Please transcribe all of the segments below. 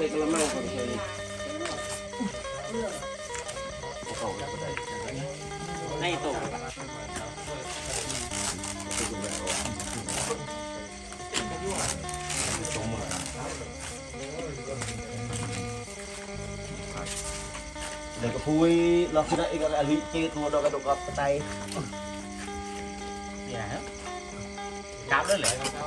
ใส่กระมังก่อนใส่ในตุ่มเด็กกระพุ้ยเราคือได้ก็ได้ลิเจตัวดอกกระดกกระไตเนี่ยครับดับเลยเหรอ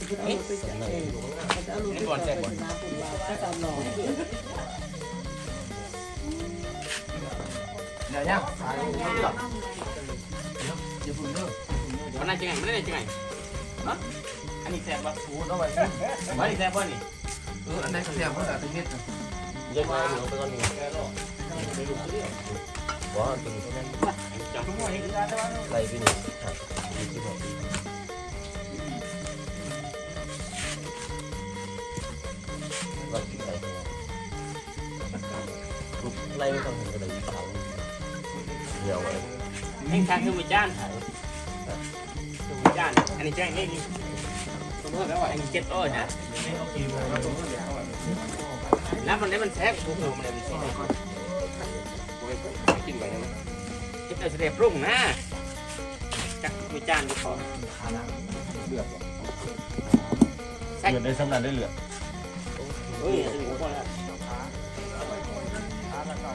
นี่ก่อนแจกก่อนเดี๋ยวเนี่ยเดี๋ยวผมเลิกวันนั้นจะไงวันนั้นจะไงฮะอันนี้แสบบักฟูเอาไว้ไม่แสบบ่นี่เอออันนั้นแสบเพราะแต่เป็นเม็ดนะยังไงเดี๋ยวไปก่อนนี่แค่รอไม่รู้เรื่องบ่ตัวนี้จังทุกคนเห็นได้ไหมไหลไปนี่ครับที่ผมไ a ่ m ớ ่ còn đ เ ợ c cái đ เ y tao nhiều rồi แข่งขันเทอร์โบจานเทอร์โบจานอันนี้แจ้งเม่นี่เมื่อแล้วว่าอันนี้เจ็ดอ้นนะล้วมันนี้มันแทบอ้โหูมันเลยมันแทกกินไป้วคิดเอาเสด็จรุ่งนะจักมืจานก็พอเลือดเหรอเลือดได้สำนักได้เลือดเฮ้ยแล้ว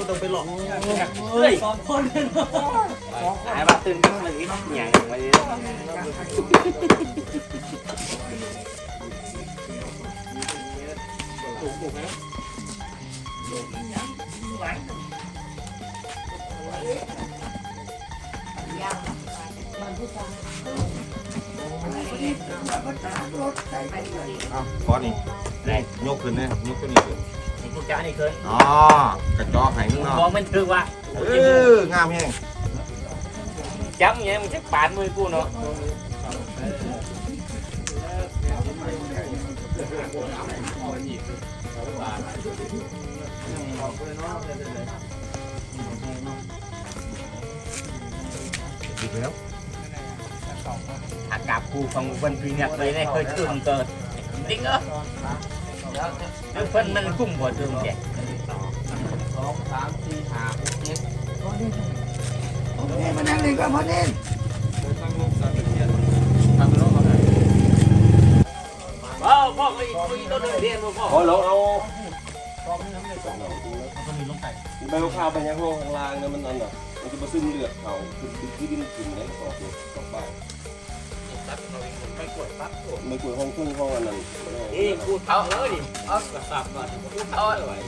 ก็ต้องไปหลอกเฮ้ยสองคนเลยหายมาตื่นขึ้นมาอีกอย่างไปถูกถูกไหมถูกยังไหวยังมันผู้ชายอ้าวก้อนนี้ไยกขึ้นนะครยกขึ้นนี่ขึ้นไอ้กูจ้านี่เคยอ๋อกระจอกไห้นงเนาะบอกมันถือว่าเอองามแห้งจัำงี้ยมันจะปานมือกูเนาะอีกแล้วอากาศกูฟังวันพีเนี่ยเลยเนี่ยเคยถึงเกิดจริงเหรอน้ำเพิ่นมันกุ้มบ่ดึงแกสองสามสี่ห้าหกเจ็ดโอ้นี่โอ้นี่มานั่งหนึ่งก่อนพ่อเนเนพ่อพ่อไปคุยต้นเรียนพ่อพ่อเราเอาพ่อไม่ทำได้สอนเราคนนี้ลงไก่ใบข้าวไปยังห้องข้างล่างเนี่ยมันอันน่ะ มันจะมาซึมเลือดเขาคือดินที่ดินกินได้สอง่องใบไม่คุยห้องครึงห้องอะไรันี่พูดเอาเออดิเอาสับก่อนพูดเอย